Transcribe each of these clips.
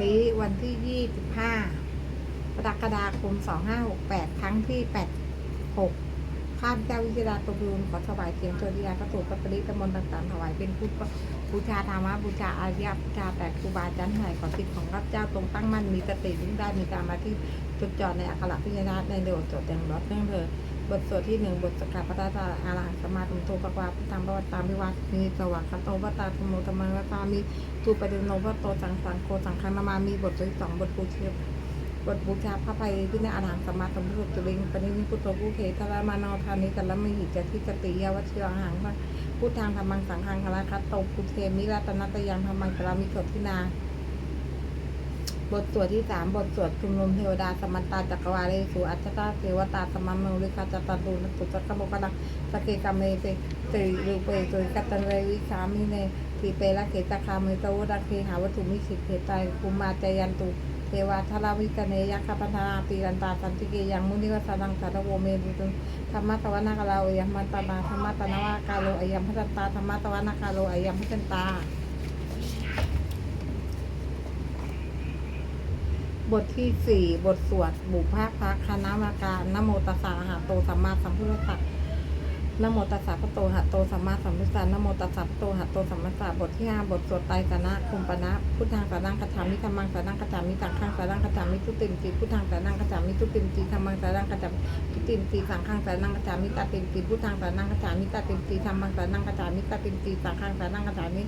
นี้วันที่ 25กรกฎาคม 2568 ครั้งที่ 86 ข้าพเจ้าวิจาราตบุญขอถวายเสียงตัวดียากระตูกปริตมนต์ต่างๆถวายเป็นพุทธบูชาธรรมะบูชาอาริยบูชาแต่ครูบาอาจารย์ไหนขอสิทธิ์ของข้าพเจ้าตรงตั้งมั่นมีสติยิ่งได้มีการมาที่จุดจอดในอักขระพิญญาณในเดือดจดแต่งรถเรื่องเธอ บทสวดที่หนึ่งบทสกัดพระตาตาอารังสมาธิโตปะวาพิธรรมประวัติตามวิวัตมีสวัสดิ์คโตวัตตาธโมธรรมังวัตตามีตูปฏิโนวัตโตสังสังโฆสังฆนามามีบทที่สองบทปูเชียบทบูชาพระภัยพิณอารังสมาธิมุตจุลิงปณิวิพุทโธผู้เขตระมานอธานิกัลมหิจทิจติยาวัชยหังพุทธังธรรมังสังฆังคาราคัตโตปุเทมิรัตนัตยังธรรมังกรามิกทินา บทสวดที่สามบทสวดชุมนุมเทวดาสมันตาจักรวาเลสุอัจฉตาเทวตาสมัมโมริคาจตตูนตุจักรบุกดังสเกกามเมเตตริรูเปตุยกัตตันเรวิสามิเนทีเปละเกตคาเมตวดักเคหาวัตถุมิสิทเทตายภูมาจยันตุเทวาทราวิกเนยัคคปันธาปีรันตาสันติเกยังมุนิวสานังสารโวเมตุตุธรรมะตวนาคาโลอยัมมันตานาธรรมะตนาวากาโลอยัมพัตตาธรรมะตวนาคาโลอยัมพัตตา บทที่สี่บทสวดบุพภาคคณามกานโมตัสสะหะโตสัมมาสัมพุทธัสสะนโมตัสสะพระโตหะโตสัมมาสัมพุทธัสสะนโมตัสสะพระโตหะโตสัมมาสัมพุทธัสะบทที่ห้าบทสวดไตรสนะคุมปนะพุทธังสานังกัจฉามิธรรมังสานังกัจฉามิสังฆังสานังกัจฉามิทุติมจีพุทธังสานังกัจฉามิทุติมจีธรรมังสานังกัจฉามิทุติมจีสังฆังสานังกัจฉามิตาติมจีพุทธังสานังกัจฉามิตาติมจีธรรมังสานังกัจฉามิตาติมจีสังฆังสานังกัจฉามิ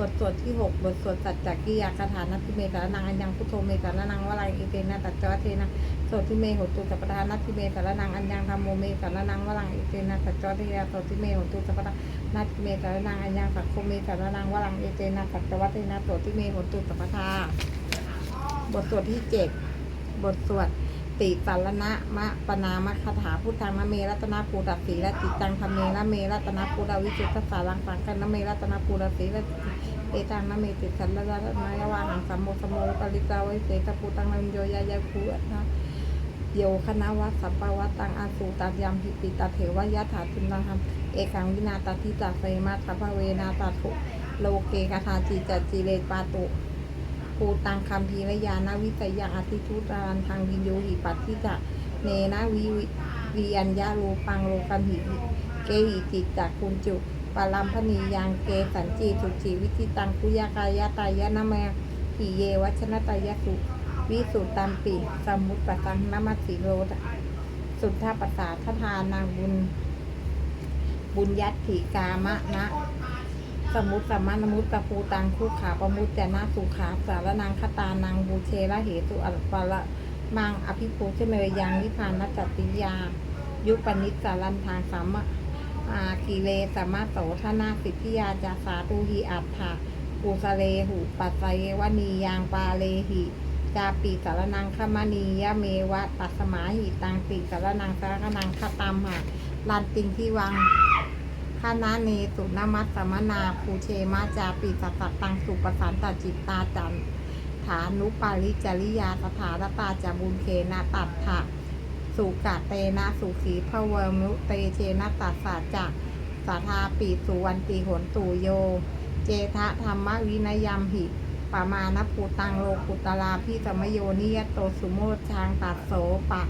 บทสวดที่หกบทสวดสัจจกิยาคาถานัตถิเมตารนังอัญญังพุทโธเมตารนังวลังอิเตนะตัจจวัเทนะโสติเมหตุสัพพทานัตถิเมตารนังอัญญังธรรมโมเมตารนังวลังอิเตนะตัจจวัเทนะโสติเมหตุสัพพทานัตถิเมตารนังอัญญังสัพโคเมตารนังวลังอิเตนะตัจจวัเทนะโสติเมหตุสัพพทาบทสวดที่เจ็ดบทสวด ติสารณะมะปนามะคาถาพุทธังมะเมรัตนาภูตัสสีและจิตตังธรรมเมนะเมรัตนาภูตวิจิตตสารังสังกันนะเมรัตนาภูตัสสีและเอตังนะเมติสันละละนายาวาหังสัมโมสมโมปริกาไวเสกปูตังนันโยยายาคูนะโยคณะวัดสัปปวัตตังอาสูตัดยามพิติตาเถวยะถาตุนาธรรมเอกังวินาตาทิตาเฟมาทัพเวนาตาถุโลเกกาธาจีจัจีเลปาตุ ภูตังคัมภีรยานาวิสยังอธิทุตารานทางวินโยหิปัตติจะเนนะวิวิยัญญาโลปังโลกันหิเกหิจิตจักคุณจุปาลัมพนียังเกสันจีสุจีวิจิตังคุยากายะตายะนะมะขีเยวัชนะตายะสุวิสุตตัมปิสมุตปะตังนมัสสิโรตสุทธาปสาทธานางบุญ บุญยัตถิกามะนะ สมุตสมานมุตตะภูตังคู่ขาปมุตจนะสุขาสารนางคตานางบูเชระเหตุอัลปะละมังอภิภูเชเนยยังนิพานนัจติยา ยุปนิสสารันทางสามะอาคีเลสมมาโสธนาสิทธิยาจาสาตูหีอัฏฐาปูสะเลหูปัสไสยวนียางปาเลหิจาปีสารนังขมานียะเมวะ ปัสสมาหิตังปีสารนังสารนังคตามหาลันติงที่วัง คานาเนสุนมัสสมนาภูเชมาจาปีสัตตตังสุปสันตจิตตาจันฐานุปาริจริยาสถาตตาจาบุญเคนะตัตถะสุกะเตนะสุขีพะเวมุเตเชนะตัสสะจักสาธาปีสุวันติหนตุโย เจทะธรรมวินยมหิปมานภูตังโลกุตลาพิสมโยนิยโตสุโมชฌางตัดโสปะ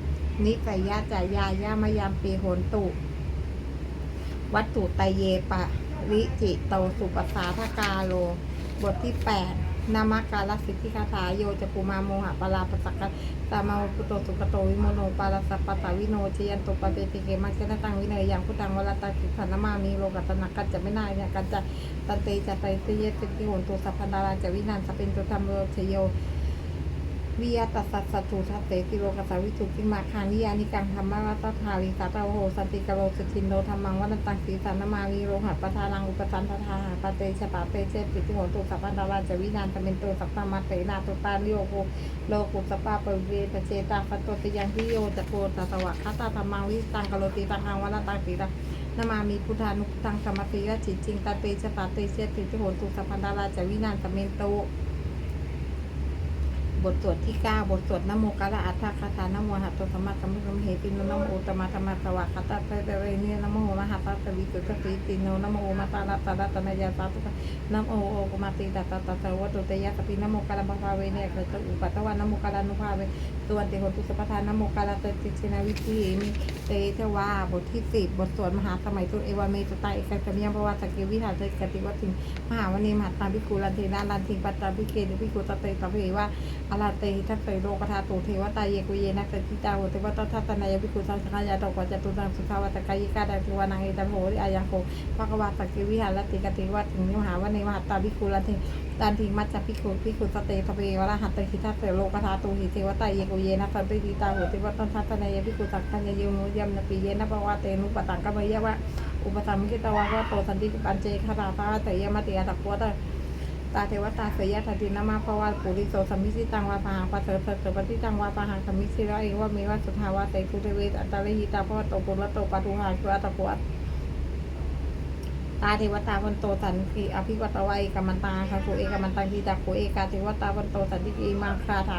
นิสยะจายายามยามปีโหนตุ วัตถุไตเยปะริจิโตสุปสาทกาโล บทที่ 8นามาการสิทธิคาถาโยจะปุมาโมหะปลาปสักกตามาปุโตสุกโตวิโมโนปาลสัปปะตาวิโนเชยันตุปะเปติเกมังเชนะตังวิเนยยังพุทธังวรตาสิขันนามามีโลกัตนักกัจจะไม่นายเนี่ยกัจจะตันเตจะไตเตเยติโหนตุสัพพันดาราจะวินันสเป็นตุธรรมโลเชโย วิยาตัสสัสสตุทัสเสติโลกัสสวิสุทธิมาคานิยานิกังธรรมรัตถาลิสัตโหสันติกโลสุทินโนธรรมังวันตังสีสันมาวีโรหัปทานังอุปสันทธาหาปเตชะปะเตเจปิติโหตุสัพพันดาราจวินานตะเป็นตัวสัพพมาเตนาตุตาลิโยโกโลกุสปาปเวตเจตาฟัตโตติยังทิโยจะโกตสวะคาตาธรรมังวิตังกโลติตังหังวันตังสีตังนมามีพุทธานุพุทธังสมติยะจิตจริงตาเตชะปะเตเจปิติโหตุสัพพันดาราจวินานตะเป็นโตน บทสวดที่ 9 บทสวดนโมกะละอัตถคาถานโมหัตตสัมมาสัมพุทธเหติโนนโมตมะธรรมะสวะคตาเตเตเรเนนโมมหาตัสวิสุทธิติติโนนโมมาตาลาตาลาตนายาสาตุนะโมโอกมาติตาตาตาตวะตุเตยะสปินโมกะละภาเวเนกะตอุปัตตวานโมกะละนุภาเวส่วนติโหตุสัพทานโมกะละเตติชินาวิธีมิเตเทวาบทที่10บทสวดมหาสมัยตุเอวาเมตตาเอกสมิยมภวะสกเกวิหาเตกติวัตถิมหาวณีมหาตาภิกขุลันเทนาลันทิงปัตตาภิเกตุภิกขุตเตตะเพวะอาราเตทัสเตโลกธาตุเทวตาเยกุเยนักติตาโหเทวตาทัตนายภิกขุสังฆายาตกวัจตุตังสุขาวตกายิกาดาทิวานังเอตัมโหริอายังโคภะกวาสกิวิหารติกติวัตถินิมหาวันในมหาตาภิกขุลันเทตันทิมัจจภิกขุภิกขุสเตทเววราหัตติทัสเตโลกธาตุหิเทวตาเยกุเยนักติตาโหเทวตาทัตนายภิกขุสังฆายายโนยัมนปีเยนะปวะเตนุปตังกะเมยวะอุปสัมมิกตวะวะโตสันติปัญเจคาราภาเตยมติอัตะโกตะ ตาเทวตาเสยทัตินามาภวาปุริโสสัมมิสิตังวาปะหังปัสเสริฐเสปฏิตังวาปะหังสัมมิสิระเอวะเมวะสุทาวาเตคุเทเวตอัตตะเลหิตาพวะโตปุระโตปะทุหาจุอัตตะวะตาเทวตาวันโตสันติอภิวัตวัยกัมมันตังคาสุเอกัมมันตังทีตาโคเอกาเทวตาวันโตสันติอิมังคาถา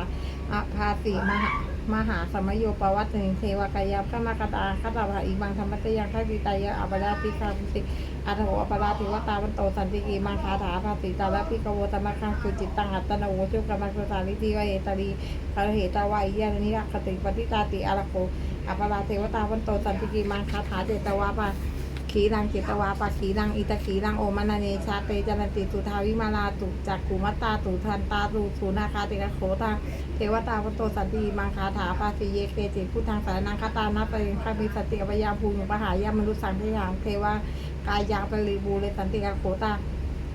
อภาสีมหา มหาสมโยปวัตติเทวกายาพระมกตาคตาภาอิมังธรรมตยังคติตายะอปราติคามุติอัตโหอปราติวตาวันโตสันติกีมังคาถาภาสีตาลพิกโวตมะคังสุจิตตังอัตโนโวชุกรรมสุสานิติวเอตรีคาเหตวายยานิรักขติปฏิตาติอารโกอปราเทวตาวันโตสันติกีมังคาถาเจตวาภา ขีรังเจตวาปะขีรังอิตะขีรังโอมานาเนชาเตจันติสุทาวิมาลาตุจักกุมัตตาตุทันตาตุสุนาคาติกะโขตาเทวตาวโตสันติมังคาถาปาสิเยเกจิพุทธังสารนังคาตานาเตคามิสติอภยาภูมิปหายามนุสังเทยังเทวากายยังปริบูเลสันติกะโขตา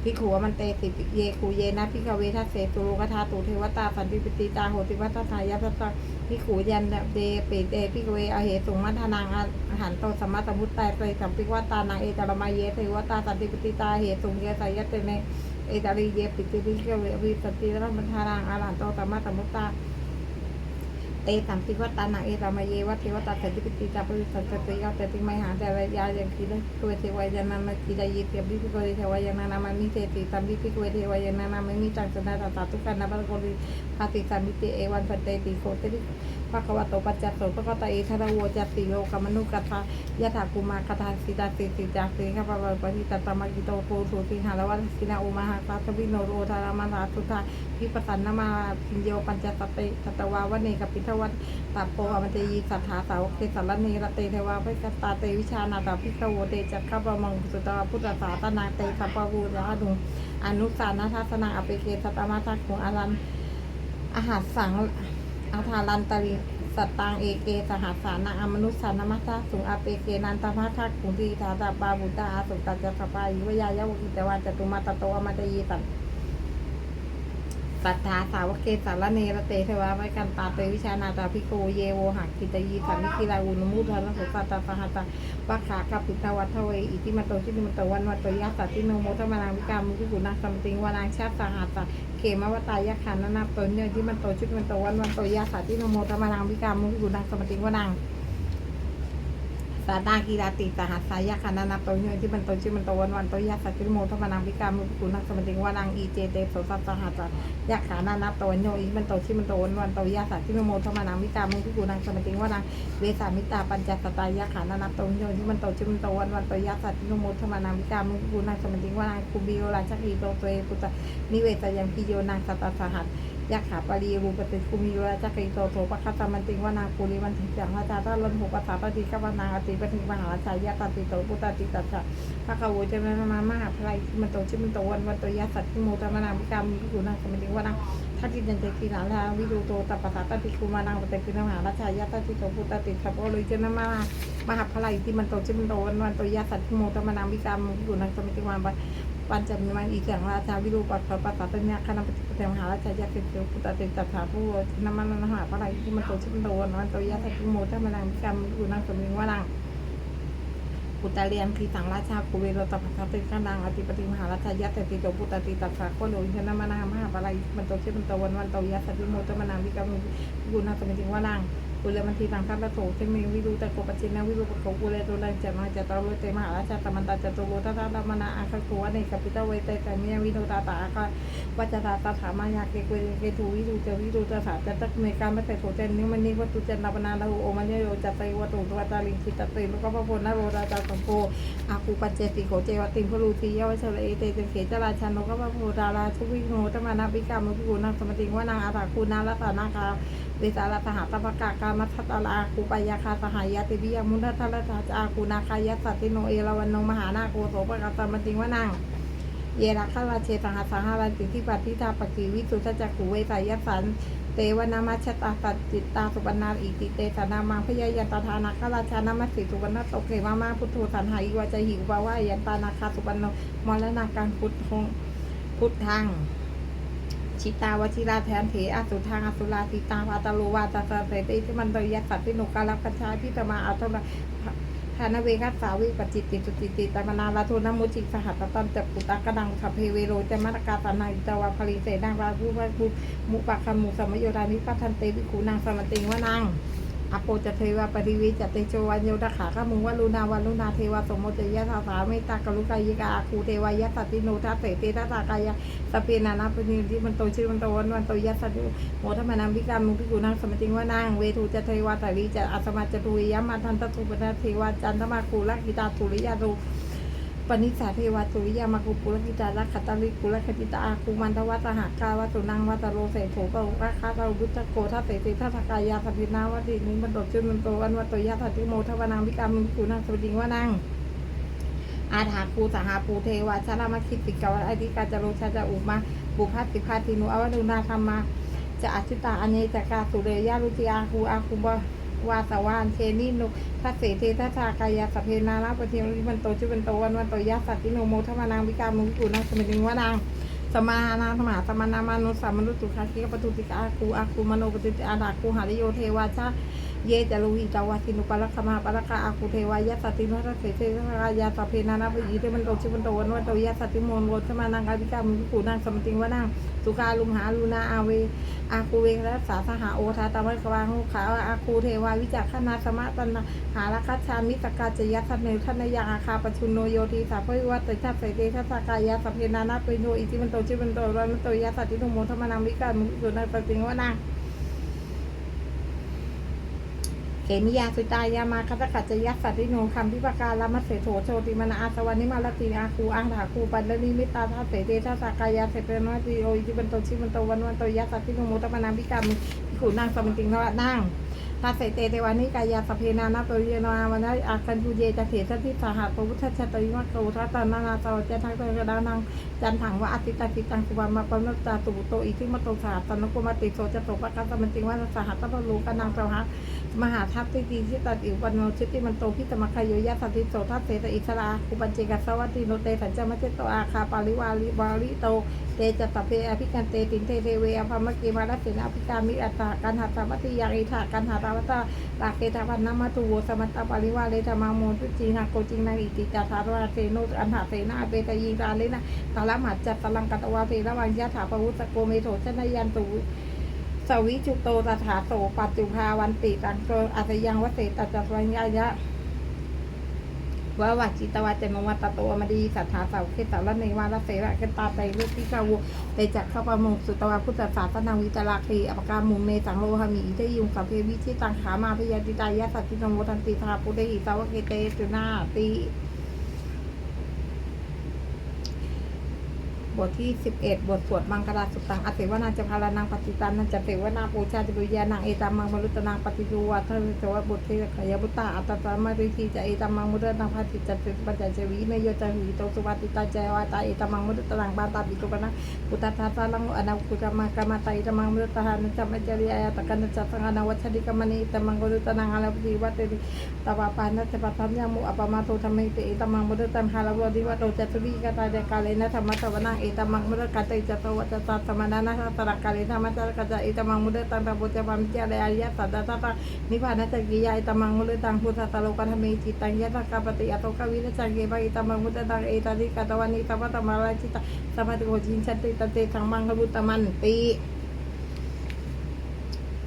พิขูมันเตติเยคูเยนะพิกเวทัสเสตุโลกธาตุเทวตาสันติปิติตาโหติวัตถายาตตา พิขูยันเดเปเตพิกเวอเหตุงมัทนางันหันโตสมัสมุตตาเตสัมปิวัตานังเอตรมาเยเทวตาสันติปติตาเหตุงเยสายเตเนเอตริเยปิติพิกเววิสติรัมทานังอารันโตสมัสมุตตา เตสัมปิวัตตานังเอตามาเยวะเทวตาสันติปติจาปริสันติยาเตติมหาแต่ระยายังคิดกเวเทวายานามาคิดายิเตียบิพิกเวเทวายานานามามิเตติสัมปิพิเวเทวายานานามามิจังสนาตาตุกันนาบรกริภาติสัมปิเอวันพันเตติโคเตติะคะวะโตปัจจัตโตภะคะวะตเอทระโวจัตติโลกมนุกัตถายะถากุมารคทาสิตาติติจาสิข้าพเจ้าปฏิตตตมกิโตโตสุติหารวัสินาอุมาหาคาทวิโนโรธารมาธาทุธาพิปัสสันนามาพิญโยปัญจตเตตตวาวเนกปิทวัตตัปโปอมันเตยีสัทธาสาวกเตสัลเนรเตเทวาภิกตาเตวิชานาตาภิกโวเตจักขปมังสุตวาพุทธสาตนาเตสัพพะวูรานุอนุสานาทัสนาอเปเกสัตตมาทักของอารันอาหารสัง อาทารันตริสตังเอเกสหัสสานังอมนุษย์สานามัสสะสุงอาเปเกนันตมาทักขุงทีธาตาปาบุตตาอาสุตัจจสปายุวยายาวกิตวันจตุมาตโตอมาตยีสันสัทธาสาวกเกสารเนรเตเทวาไว้กันตาเตวิชานาตาพิโกเยโวหักกิตยีสันนิคิลาอุนมุทันสุสัตตาสหัตตาวัคขากับปิตาวัทเวอิติมาโตชิติมาโตวันวัตโตยัสสติโนโมทมานังวิกามุกิกุณาสัมติงวานังชาติสหัตตา เขมวตายะขันนานาตนเนี่ยที่มันโตชุดมันโตวันวันโตยาสาที่นโมธรรมนังวิกามุขกุนังสมติงวนัง กีราติสหัสสายะขันนานาตนเนี่ยที่มันโตชุดมันโตวันวันโตยาสาที่นโมธรรมานังวิกามุขกุนังสมติงวานังอีเจเตโสสัสหัสยะขานานาตนโยอีมันโตชุดมันโตวันวันโตยาสาที่นโมธรรมานังวิกามุขกุนังสมติงวานังเวสามิตาปัญจสตายะขานานาตโยที่มันโตชุดมันโตวันวันโตยาสาที่นโมธรรมานังวิกามุขกุนังสมติงวานังคุบิโอราชกีโตเตปุตตนิเวศยังพิโยนางสัตตสหัส ยักขาปารีรูปฏิคุมิโยราจักริโตโตปะคัตตมันติงวานาปุริวันติจังวาจาตาลนหุปัสสาปฏิกัปนาอติปฏิมหาชายยาตติโตปุตติตัสสะพระกวูจะมามามหาพลายมันโตชิมันโตวันวันโตยาสัตทิโมตมานามิกรรมวิกุนังสมิติวานาทักกิจันเจกีนาลาวิดูโตตัปปะสาตติคุมานังปฏิคุนมหาราชายาตติโตปุตตติสัพโอโลเจนมามหาพลายที่มันโตชิมันโตวันวันโตยาสัตทิโมตมานามิกรรมวิกุนังสมิติวานา ปัญจมีมัน อีเสียงราชาวิรูปัสสะปัสสะตัญญาคณะปฏิปเทมหาราชายาเกเกพุตตะเตจัตถาผู้น้ำมันนหาพระไรที่มันโตชิมโตนันโตยะสักิโมทัมนังวิกรรมอุนังสมิงวานังปุตตะเรียนพีสังราชาภูเวโรตปัสสะติกนังอธิปติมหาราชายาเตติโตพุตตะติตัสสะโคโลอินทนามนามหาพระไรมันโตชิมโตวันวันโตยะสักิโมทัมนังวิกรรมอุนังสมิงวานังกุลมันทีตังคัตตะโถเทมิวิรูตะโกปจินาวิรูปะโกกุเลตุลังจะมาจะตะโรเตมหาราชาตมันตาจะตุโรตตาตมนาอาคาโกวะเนกัปิตะเวเตกามิยวิโนตาตาอาคาวัจตาตาถามายาเกเกเกทูวิรูเจวิรูตถาจะตักเมการไม่แต่โถเจนนิมันนิวัตุเจนนาปนาลาโอมันโยจะไตวัตุวัตาลิงคิตะเตแล้วก็พระพลนโรราจาสังโกอาคูปัจเจติโกเจวติงพลูทียวเชลเอเตเจเขจราชันโนก็พระโพดาราทุวิโนธมานาปิกามุกุนังสมติงว่านางอาตาคูนาลตานาคาวิสาลสหตปกากามัทตลาคูปายาคาสหายาติวิยมุนททัลตาจาคูนาคายสัตติโนเอราวันโนมหานาโกโสปกาตมติงวนังเยรักขราเชสหัสหารันติทิปฏิทาปกิวิสุทจักขุเวสายสันเตวนามาชตาสัจจิตตาสุปนาอิติเตสนามังพยายันตทานาคราชานามัสสิสุวรรณโตเกมามาพุทโธสันหายวาจหิวบาวายันตานาคาสุปนโนมรณาการพุทธงพุทธัง ชิตาวชิราแทนเถอสุทางอสุราติตาวาตาโลวาตาสะเสติที่มันตยัสสัตติโนกาลักกัญชาพิตมาอัตระธานเวกัสสาวิปจิตติสุติติตามนาลาโทนมุจิสหัตตันจัปุตากะดังสัพเพเวโรจมรกาตานาจาวาภริเสนาราภูวาภูมุปะคัมมุสมโยรานิปัทันเตวิคูนางสมติงวานาง อโปจเทวาปฏิวิจเตโชวันโยดขาขมุงวลุนาวันลุนาเทวาสมโมจยะสาสาเมตตากรุกายิกาอาคูเทวายะสัตติโนทัสเสเตทัสากายะสเปนานาปนิที่มันโตชื่อมันโตวันวันโตยะสัตติโมทมานามวิกามุพิกุนังสมติงว่านางเวทูจะเทวาตาลีจะอัสมาจตุยยมาทันตตุปนาเทวาจันทมาคูลกิตาตุริยาโร ปนิสาเทวาตุริยามาคูปุลกิตาลักขตาลิกุลคติตาอาคูมันทวัตหากาวัตุนังวัตโรเสโถปะอุกคาตาบุตโกทัสเสติทัสกายาสพินาวดีนิมันโตชื่อมันโตวันวัตยัสสะติโมทวานามวิกามิกุนางสมติงวานางอาถาภูสหาภูเทวาชนะมาคิติกาวอธิกาจโรชาจะอุมาบุพาติพาตินุอวดุนาธรรมาจะอชิตาอเนจกาสุเรยาลุติอาคูอาคูบ วาสวานเชนินุทัสเสเททัสากายาสเพนาลาปเทมริมันโตชุบันโตวันวันโตยาสัตติโนโมทมานางวิกามุกุนังสมิติงวานางสมานาธรรมาสมานามานุสามนุตุคาคิกปตุติกาคูอาคูมโนปติอาดาคูหาริโยเทวาชา เยจารุหิตาวาสินุปะละคมาปะละกาอาคุเทวายะสตินุทัสเสเทสกายาสเพนานาปยีเทมันโตชิมันโตวันวันโตยะสติมนโวสมานังกาวิกามุขุนางสมติงวะนางสุขาลุมหาลูนาอาเวอาคูเวรัสสาสหาโอทาตามะกวาหุขาอาคูเทวาวิจักขนาสมะตันาหาลคัจฉามิตกาจยะสันเนทันยังอาคาปชุนโนโยทีสาพวิวัตติทัสเสเททัสกายาสเพนานาปโนอิจิมันโตชิมันโตวันวันโตยะสติโนโมทมานังวิกามุขุนางสมติงวะนาง เขมิยาสุตายามาคัตขัจจยัสสัตติโนคำพิปการละมัสเสโถโชติมนาอาสวานิมาลติอาคูอังถาคูปันลนิมิตาทัสเสเตทัสกายาเสเปนวติโออิจิบันโตชิบันโตวันวันโตยัสสัตติโนโมตมนาพิกามิขุนางสมติงนวะนาง ทัสเสเตเทวานิกายาสเพนานาปริยนาวันนั้อาคันตุเยจะเถสติสหัสพุทธชตริมัตโตทัตนานาตาเจทังเตกดานังจันถังวะอติตาติตังสุวรรณมาปนตาตุโตอิทิมโตสหัสตนโกุมติโสจโตกปะกัสมันติงวันสหัสตะโลกันังเจ้าหะมหาทัพที่ดีที่ตัดอิวันโนชิติมันโตพิตมคายโยยะสันติโสทัพเสตอิสราคุปัญเจกัสวัตติโนเตสัญจมเจโตอาคาปาริวาลิวาลิโตเตจตเพอภิกันเตตินเทเทเวอภมเกมาลเสนาภิกามิอัตตากันหาตาวัติยาอิทากันหาตาวัตตาลาเกตาพันนามาตูโวสมัตตาปาริวาเลธรรมาโมตุจีนาโกจิงนาอิติจาธารวาเซโนอันหาเซนาเปตยีราเลนะตาลมัดจัตตลังกัตวาเพระวังยะถาปวุสโกเมโถชนยันตูสวิจุโตตถาโสปัจจุภาวันติตังโกอัตยังวเสตัจจวัญญายะ ว่าวัจิตวาเจนวัตโตวมดีสัทธาสาเคตาวเนวาลเสระกันตาไปเลือดที่กาวเตจักข้าประมงสุตวาพุทธศาสนาวิจาราคีอปการมุมเมสังโลหมีอิทยุงสัพเพวิชิตังขามาพยาติตายะสัตตินโมทันติธาปุเดหิสาวกเกเตจุนาติ บทที่ 11 บทสวดมังคลาสุตังอเสวนาจะพารานังปฏิตันนันจะเสวนาปูชาจะปุยานังเอตัมมังมรุตนังปฏิดูวัฒนเสวบทเทขยบุตตาอัตตามาริทีจะเอตัมมังมุตนังพาติจัตติปัญจเจวีเนโยจะหีโตสุวัติตาเจวาตาเอตัมมังมุตนังบาตาปิตุปนะปุตตาทาตาลังอนาคุกามากามาตาเอตัมมังมุตตาหานัจมัจริยาตะกันจัตังอนาวัชดิกามณีเอตัมมังมุตนังอาลาปฏิวัติตวาปานัจปัตตัญญามุอปมาโทธรรมเตเอตัมมังมุตตังหาลาวดิวัตโตจัตุริกาตาเดกาเลนะธรรมะตวนังเอตมังมุดกัตอิจตวัตตาตมนานาตระกาลิธรรมตระกัจเอตมังมุดตังพระพุทธปามเจริยายะตัตาตานิพพานะจักกิยาเอตมังมุดตังพุทธตโลกธรรมีจิตังยะตกาปติอัตโตกวินะจังเกบะเอตมังมุดตังเอตติกาตวันิตวัตมาราจิตาสัมปติโหจินชันติตเตทังมังคบุตมันติ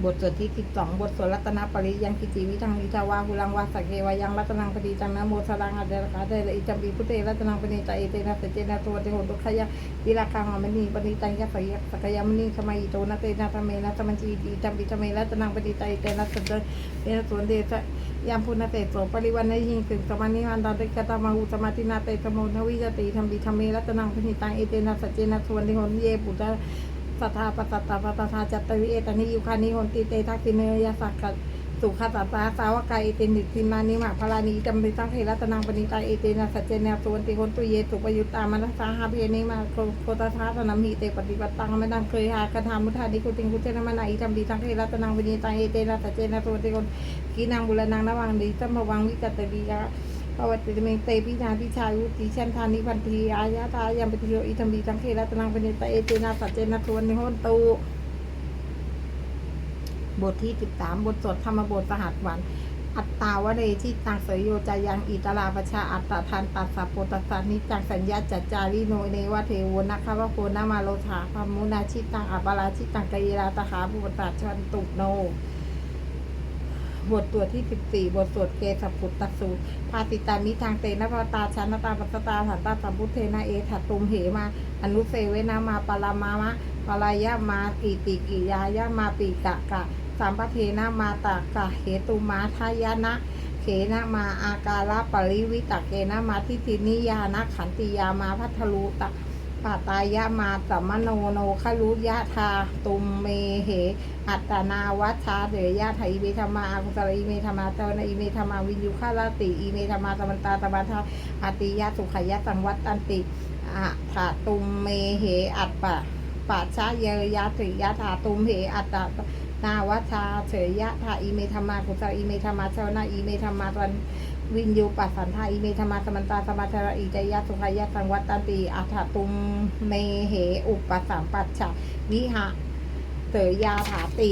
บทสวดที่สิบสองบทสวดรัตนปริยังกิจิวิทังวิทาวาหุลังวาสกเกวายังรัตนังปฏิจังนะโมสรังอัจจรกาเดระอิจัมปีพุทเตรัตนังปณิจาเอเตนะเตเจนะตัวเตโหตุขยะวิราคังอมณีปณิจังยะสยสกยามณีขมาอิโตนะเตนะธรรมเมนะธรรมจีติจัมปิธรรมเมรัตนังปฏิจาเอเตนะสัจเจเตนะสวนเดชะยามพุนเตโสปริวันนหิงสึงสมานิวันดาเตกตามาหุสมาธินาเตสมุนทวิจติธรรมปิธรรมเมรัตนังปณิจังเอเตนะสเจนะสวนเดหนเยปุตตะ สัทธาปัสสตตาปัสสทาจัตตวิเอตานิยุคานิโหนติเตทักษิเนยสักขะสุขสัตตาสาวกายเอเตนิสิมานิมาพลานิจำปิตังเทรัตนังปณิตาเอเตนะสัจเจนะสวนติโหนตุเยสุปยุตตามัสสาหาเพนิมาโคตทัสนัมหิเตปฏิบัติตังมนังเคยหากธรรมุทานิคุติงคุเทนมนาอิจำปิตังเทรัตนังปณิตาเอเตนะสัจเจนะสวนติโหนกีนังบุรนังนวังดีสัมวังวิจัตติยา วัติเมงเตปินาทิชายุติชันทานิพันธีอายะทายัมปติโยอิธรรมีทังเครัตนังปณิตเอเตนะสัจเจนะสวนนิโหนตูบทที่13บทสดธรรมบทสหัสวัน อัตตาวเรที่ตังเสยโยจายังอิตราปชาอัตตาทันตัสสะโปตัสสะนิจังสัญญาจัจจาริโนเนวะเทวนะคะวะโคนามาโลธาพมุนาชิตังอัปปาราชิตังกายราตหาบุปตาชันตุโน บทตรวจที่ 14 บทสวดเกสปุตตสูตรภาติตามิทางเตนะพตาชันตาปัสตาสันตาสัมพุทเทนะเอถัตุมเหมา อนุเสเวนามาปารามามะปารายะมาอิติกิยายะมาปิกะกะสัมปเทนะมาตากะเหตุมาทายนะ เขนะมาอาการะปริวิตกเกนะมาทิตินิยานะขันติยามาพัทลุตะ ปาตายะมาสัมมโนโนคลุยะธาตุมเมเห อัตนาวัชชาเดยยะไทอิเมธรรมาอากุสลอิเมธรรมาเตนะอิเมธรรมาวินยุคาลาติอิเมธรรมาตมันตาตมันทาอาติยะสุขยะสังวัตตันติอะถาตุมเมเหอัตปะปัจฉาเยยะถิยะถาตุมเหอัตนาวัชชาเฉยยะถาอิเมธรรมากุสลอิเมธรรมาเชวนาอิเมธรรมาตัน วินยูปัสสันทาอิเมธมาสมันตาสมาชระอิจยะสุขายะสังวัตตันติอัฏฐตุมเมเหอุปสัมปัชชะวิหะเสยยาถาติ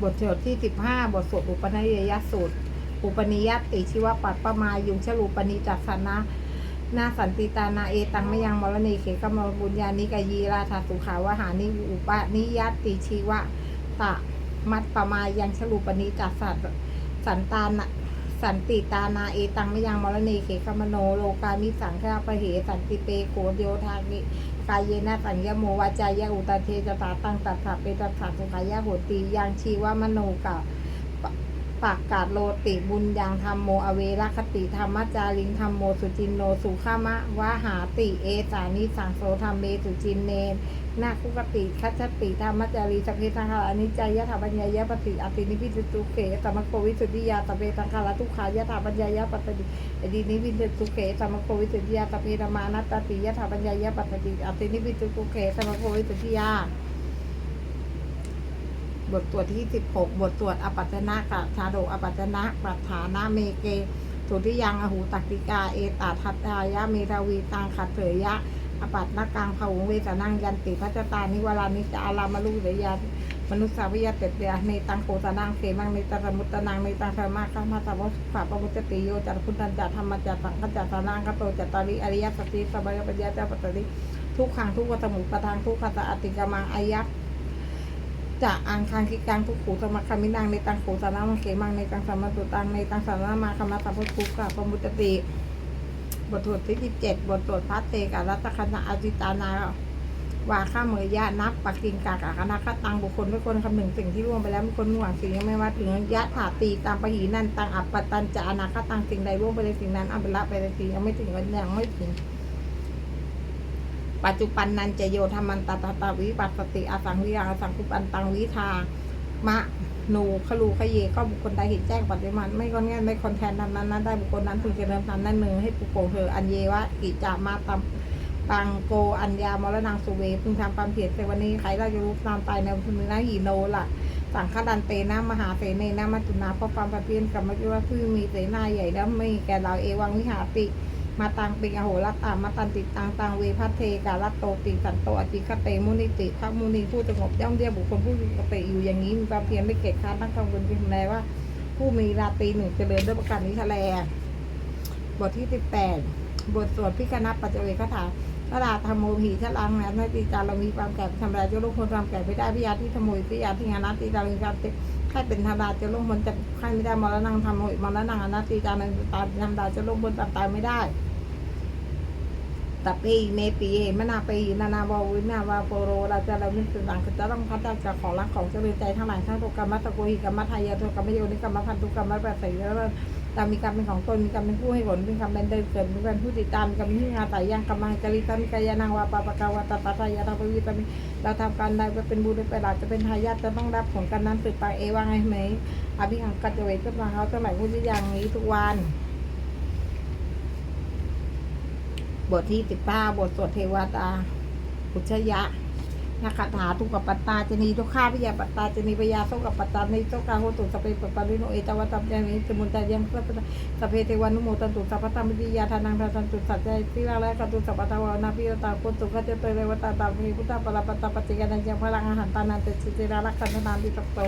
บทสวดที่สิบห้าบทสวดอุปนัยยสูตร อุปนิยติชิวปัตปมายุงชลูปนิจัสสนะนาสันติตานาเอตังมยังมรณีเขกมรบุญญานิกายีราธาสุขาวหานิอุปนิยติชีวะตะ มัตปมายังชลูปนิจัสสัตสันตานะสันติตานาเอตังมยังมรณีเขกมโนโลกามิสังฆาปะเหสันติเปโกโยทานิกายเยนะสัญญโมวาจายะอุตเทจตาตังตัสสะเปตัสสะสุขายะโหติยังชีวมโนกะปากกาดโลติบุญยังธรรมโมอเวรคติธรรมจาริงธรรมโมสุจินโนสุขามะวะหาติเอสานิสังโสธรรมเมสุจินเน นาคุกติคัจฉติธรรมจารีสกเพทังคารานิจจายะถาปัญญายะปฏิอตินิพิสุตุเขสัมมโควิสุทธิยาตเปตังคาราทุกขายะถาปัญญายะปฏิอตินิพิสุเขสัมมโควิสุทธิยาตเปธรรมานัตติยะถาปัญญายะปฏิอตินิพิสุเขสัมมโควิสุทธิยาบทตรวจที่16บทตรวจอปัจนะกะชาโดอปัจนะปัฏฐานาเมเกสุริยังอหูตักติกา เอตาทัตตายะเมทาวีตังขัดเถยะ อปัตนกังภาวงเวสนังยันติพัชตานิวรานิจารามาลุเรยามนุษย์สาวิยะเตเตียในตังโคสนังเขมังในตรมุตตนังในตังธรรมะข้ามาตาวสุขะปมุจจติโยจัตพุทธันจัตธรรมจัตสังฆจัตสานังกัตโตจัตตาริอริยสัจจิสบายปัญญาเจ้าปัตติทุกขังทุกวัตมุปทางทุกขตอติกมังอายักจะอังคังคิกังทุกขูสมัคคามินังในตังขูสานังเขมังในตังสามัตุตังในตังสานามาคมาสัพพุทุกะปมุตตติ บทสวดที่สิบเจ็ดบทสวดพัสเตกาลัตคณะอาจิตานาวาข้าเมยยะนับปักกิงกากาคณะคตังบุคคลไม่ควรคำหนึ่งสิ่งที่ร่วงไปแล้วไม่ควรหวังสิ่งยังไม่ว่าถึงยะถาตีตามปะหีนันตังอัปปตันจะอนาคตังสิ่งใดร่วงไปเลยสิ่งนั้นอัปละไปเลยสิ่งยังไม่ถึงวันยังไม่ถึงปัจจุบันนันจะโยธรรมันตตตาวิปัสสติอสังวิยังสังคุปันตังวิทามะ นูขลูขเย ก็บุคคลใดเห็นแจ้งปฏิมันไม่ก้อนแง่ไม่คอนแทนนั้นนั้นนั้นได้บุคคลนั้นพึงจะเริญพันนั้นหนึ่งให้ปุโกงเธออันเยวะกิจามาตัมปังโกอัญญามรณังสุเวพึงทำความเพียรในวันนี้ใครเราจะรู้ตามตายในพุทธนาหีโนล่ะสังฆดันเตนะมหาเสนนะมัจจุนาเพราะความประเพียรกับมัจจุว่าผู้มีเสนาใหญ่แล้วไม่แก่เราเอวังวิหาติ มาตังปิงอโหรัตตามาตันติตังตังเวพัทเทกาลัตโตติสันโตอจิคเตมุนิติพักมุนีผู้สงบย่อมเรียกบุคคลผู้มีสติอยู่อย่างนี้มีความเพียรไม่เกียจค้านตั้งกังวลเพียงใดว่า ผู้มีราตรีหนึ่งเจริญด้วยประการนี้ทะแลบทที่สิบแปดบทสวดพิคณะปัจเจเวคถาพระราธรรมโมหีชะลังนะนาตีจารเรามีความแก่ทำลายเจ้าลูกคนความแก่ไม่ได้พิยาที่ขโมยพิยาที่งานนาตีจารมีความเจ็บให้เป็นธรรมดาเจ้าลูกคนจะให้ไม่ได้มรณะทำโมยมรณะอนาตีจารในตามธรรมดาเจ้าลูกคนตายไม่ได้ ตัปีเมปีเหมนาปีนานาวาวินาวาโปโรเราจะเรานึกถึงต่างคือจะต้องพัฒนาจากของรักของเจริญใจทั้งหลายทั้งตุกรรมตะโกหิกรรมทายาตุกรรมโยนิกรรมพันธุกรรมมัตแปดสีแล้วตามมีกรรมเป็นของตนมีกรรมเป็นผู้ให้ผลมีกรรมเป็นเดินเกิดมีกรรมผู้ติดตามกรรมที่งาต่ยังกรรมังจริตามิกายานังวาปาปะกาวาตาปะทายาทาปวิตามิเราทำการใดไปเป็นบุญไปหลาจะเป็นทายาทจะต้องรับผลการนั้นสืบไปเอวังไงไหมอภิหังกัจเวทก็มาเขาเท่าไหร่ผู้ที่ยังนี้ทุกวัน บทที่สิบห้าบทสวดเทวตาพุชยะนาคาถาทุกกับปัตตาจนีทุกข้าพิยาปัตตาจนีปยาโสกปัตตาในโสกาโหตุสเปปปาริโนเอตวัตัมยามิสมุนตายังสัพสเพเทวานุโมตันตุสัพพะตัมมิยาทานังทานันตุสัจจะสิลาและกตุสัพพะทวานาพิโยตาปุตุขจเตเรวตาตาภิพุทธปรปัตตาปฏิกานันยังพลังอาหารตานันเตจิติราลักขันธนามปิตโต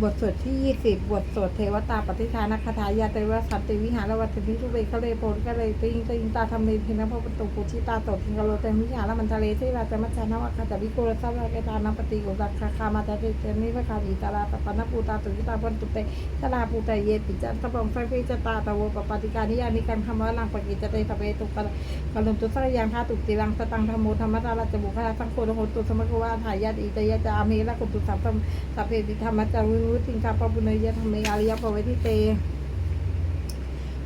บทสวดที่ยี่สิบบทสวดเทวตาปฏิทานคาถายาเตวสันติวิหารวัตถิทุเบกะเลโพนกะเลติงติงตาธรรมเนทินะพระปตุปุชิตาโตทิงกะโลเตมิหาละมันทะเลที่ราชมัจจานวะคาตวิโกรสัพพะกตานปฏิโกสักคาคามาตะเตเจนิพะคาอิตาลาตปนปูตาตุกิตาพันตุเตตลาปูตเยติจันตปองไฟเฟจตาตะโวปปฏิการนิยานิกันคำว่าลังปกิจเตสเปตุกะกลุมตุสักยังธาตุติรังสตังธรรมโมธรรมตาราจบุคลาสังโฆโหตุสมะกวาทายาตอิตยะจามีละกุตุสัพสัพเพติธรรมจาวิทิงคาปปุเนยธรรมเมอาริยปวิทิเต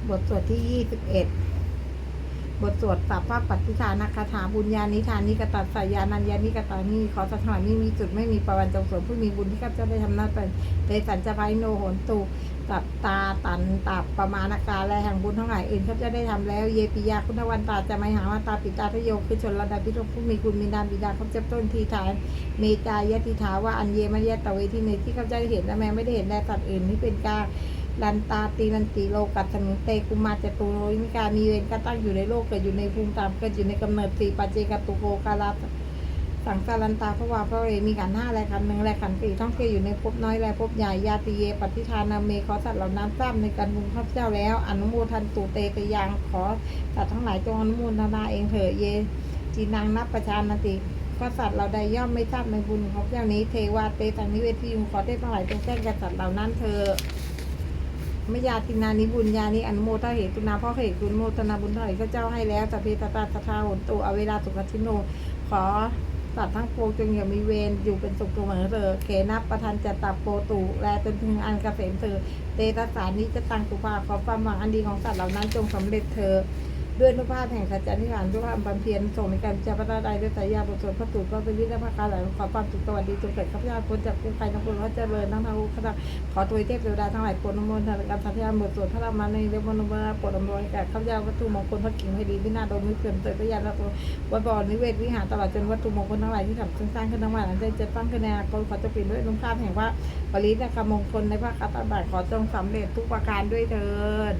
บทสวดที่ยี่สิบเอ็ดบทสวดสัพพะปัจจิฐานคาถาบุญญาณิธานิกตัสสายานัญญานิกตานีขอสถานนี้มีจุดไม่มีประวันจงสวนผู้มีบุญที่ข้าพเจ้าได้ทำหน้าเป็นเตสันจะไพโนโหนตุ ตับตาตันตับประมาณาการและแห่งบุญทั้งหลายอื่นข้าจ้าได้ทำแล้วเยปิยาคุณวันตาจะไม่หาว่าตาปิตาทโยคือชนระดับพิทผู้มีคุณมีนามบิดาเขาจ้าต้นทีฐานเมตายติถาว่าอันเยมยตเวทีในที่เขาจ้าได้เห็นและแม้ไม่ได้เห็นในสัตว์อื่นที่เป็นกาลันตาตีนันติโลกัตสมุเตกุมาจตุโรยมิกามีเวรก็ตั้งอยู่ในโลกเกิดอยู่ในภูมิตามเกิดอยู่ในกำเนิดสีปัจเจกตุโกกาลา สังสารันตาพระวาพระเรมีขันธ์ห้าและขันหนึ่งแลขันธ์สี่ท่องเที่ยวอยู่ในภพน้อยแลภพใหญ่ยาติเยปฏิทานาเมขอสัตว์เหล่านั้นทราบในการบุญข้าพเจ้าแล้ว อนุโมทันตุเตไปยังขอสัตว์ทั้งหลายจงอนุโมทนาเองเถิดเยจีนังนับประชานติก็สัตว์เราใดย่อมไม่ทราบในบุญของข้าเจ้านี้เทวาเตตังนิเวทียุงขอเทพทั้งหลายจงแจ้งแก่สัตว์เหล่านั้นเถิดมยาตินานิบุญญานิอนุโมทเหตุนาพ่อเหตุคุณโมทนาบุญเท่าไหร่ก็เจ้าให้แล้วสัพเพตตาสทาหนตุอเวลาสุขชิโนขอ สัตว์ทั้งปวงจงอย่ามีเวรอยู่เป็นสุขเสมอเถอเขนับประทันจะตับโปตุแลจนถึงอันเกษมเถอเตตสานิจะตังสุภาขอความหวังอันดีของสัตว์เหล่านั้นจงสำเร็จเถอ ด้วยนุภาพแห่งสัจจานิพพานด้วยความบำเพ็ญส่งในการเจ้าพระราใดด้วยสายยาบทสวดพระตูตก็เป็นวิทยาภาคาหลายขอความสุขสวัสดีจงเกิดข้าพเจ้าพ้นจากผู้ใครทั้งปวงพระเจริญทั้งทางขณะขอตัวเทพเทวดาทั้งหลายโปรดอนุโมทนาการสัตยาบทสวดพระรามาในเรื่องมนุษย์โปรดอำนวยแก่ข้าพเจ้าวัตถุมงคลพระกิ่งให้ดีพินาศโดยมิเสื่อมเติมพระยานและตัววัดบ่อนิเวศวิหารตลอดจนวัตถุมงคลทั้งหลายที่ทำสร้างขึ้นทั้งหลายนั้นจะตั้งขึ้นในอนาคตขอจะปลี่ยนด้วยนุภาพแห่งว่าปริศนาคมงคลในพระคาถาบาทขอจงสำเร็จทุกประการด้วยเถิด